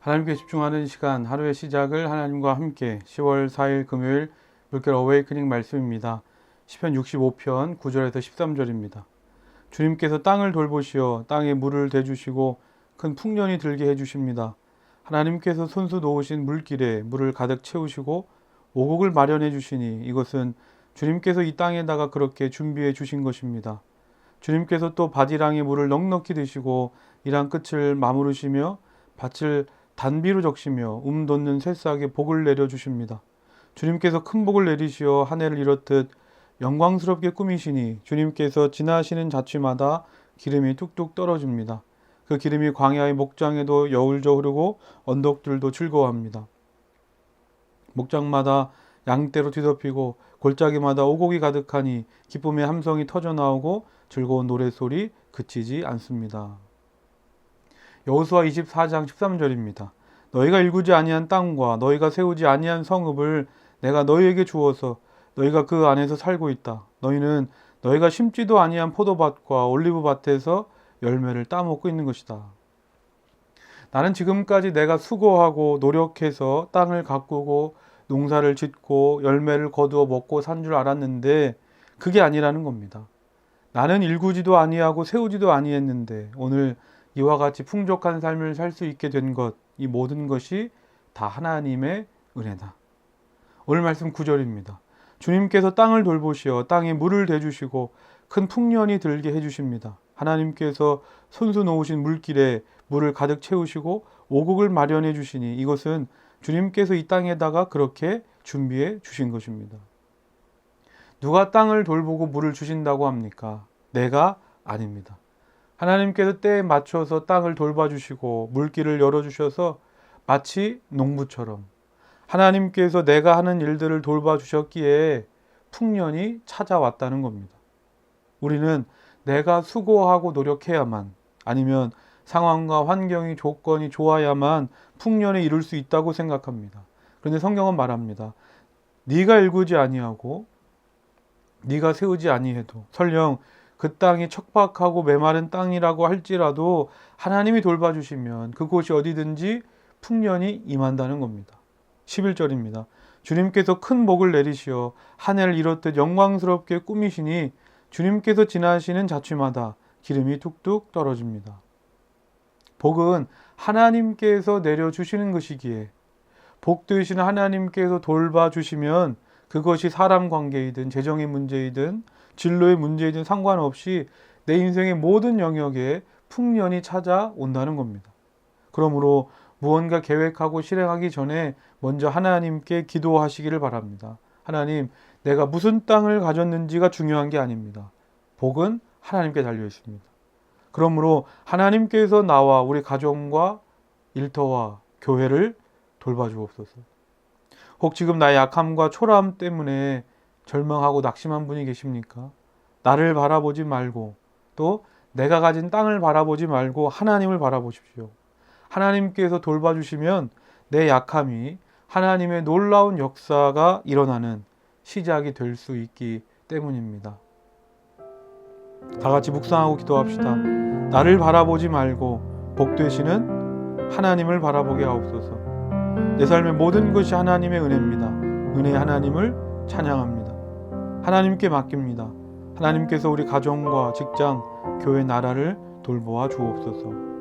하나님께 집중하는 시간 하루의 시작을 하나님과 함께 10월 4일 금요일 물결 어웨이크닝 말씀입니다. 시편 65편 9절에서 13절입니다. 주님께서 땅을 돌보시어 땅에 물을 대주시고 큰 풍년이 들게 해주십니다. 하나님께서 손수 놓으신 물길에 물을 가득 채우시고 오곡을 마련해 주시니 이것은 주님께서 이 땅에다가 그렇게 준비해 주신 것입니다. 주님께서 또 바디랑에 물을 넉넉히 드시고 이랑 끝을 마무르시며 밭을 단비로 적시며 움 돋는 새싹에 복을 내려 주십니다. 주님께서 큰 복을 내리시어 한 해를 이렇듯 영광스럽게 꾸미시니 주님께서 지나시는 자취마다 기름이 뚝뚝 떨어집니다. 그 기름이 광야의 목장에도 여울져 흐르고 언덕들도 즐거워합니다. 목장마다 양떼로 뒤덮이고 골짜기마다 오곡이 가득하니 기쁨의 함성이 터져 나오고 즐거운 노래소리 그치지 않습니다. 여호수아 24장 13절입니다. 너희가 일구지 아니한 땅과 너희가 세우지 아니한 성읍을 내가 너희에게 주어서 너희가 그 안에서 살고 있다. 너희는 너희가 심지도 아니한 포도밭과 올리브밭에서 열매를 따먹고 있는 것이다. 나는 지금까지 내가 수고하고 노력해서 땅을 가꾸고 농사를 짓고 열매를 거두어 먹고 산 줄 알았는데 그게 아니라는 겁니다. 나는 일구지도 아니하고 세우지도 아니했는데 오늘 이와 같이 풍족한 삶을 살 수 있게 된 것, 이 모든 것이 다 하나님의 은혜다. 오늘 말씀 9절입니다. 주님께서 땅을 돌보시어 땅에 물을 대주시고 큰 풍년이 들게 해주십니다. 하나님께서 손수 놓으신 물길에 물을 가득 채우시고 오곡을 마련해 주시니 이것은 주님께서 이 땅에다가 그렇게 준비해 주신 것입니다. 누가 땅을 돌보고 물을 주신다고 합니까? 내가 아닙니다. 하나님께서 때에 맞춰서 땅을 돌봐주시고 물길을 열어주셔서 마치 농부처럼 하나님께서 내가 하는 일들을 돌봐주셨기에 풍년이 찾아왔다는 겁니다. 우리는 내가 수고하고 노력해야만 아니면 상황과 환경이 조건이 좋아야만 풍년에 이룰 수 있다고 생각합니다. 그런데 성경은 말합니다. 네가 일구지 아니하고 네가 세우지 아니해도 설령 그 땅이 척박하고 메마른 땅이라고 할지라도 하나님이 돌봐주시면 그곳이 어디든지 풍년이 임한다는 겁니다. 11절입니다. 주님께서 큰 복을 내리시어 한 해를 이렇듯 영광스럽게 꾸미시니 주님께서 지나시는 자취마다 기름이 뚝뚝 떨어집니다. 복은 하나님께서 내려주시는 것이기에 복 되시는 하나님께서 돌봐주시면 그것이 사람 관계이든 재정의 문제이든 진로의 문제이든 상관없이 내 인생의 모든 영역에 풍년이 찾아온다는 겁니다. 그러므로 무언가 계획하고 실행하기 전에 먼저 하나님께 기도하시기를 바랍니다. 하나님, 내가 무슨 땅을 가졌는지가 중요한 게 아닙니다. 복은 하나님께 달려 있습니다. 그러므로 하나님께서 나와 우리 가정과 일터와 교회를 돌봐주옵소서. 혹 지금 나의 약함과 초라함 때문에 절망하고 낙심한 분이 계십니까? 나를 바라보지 말고 또 내가 가진 땅을 바라보지 말고 하나님을 바라보십시오. 하나님께서 돌봐주시면 내 약함이 하나님의 놀라운 역사가 일어나는 시작이 될 수 있기 때문입니다. 다 같이 묵상하고 기도합시다. 나를 바라보지 말고 복 되시는 하나님을 바라보게 하옵소서. 내 삶의 모든 것이 하나님의 은혜입니다. 은혜의 하나님을 찬양합니다. 하나님께 맡깁니다. 하나님께서 우리 가정과 직장, 교회 나라를 돌보아 주옵소서.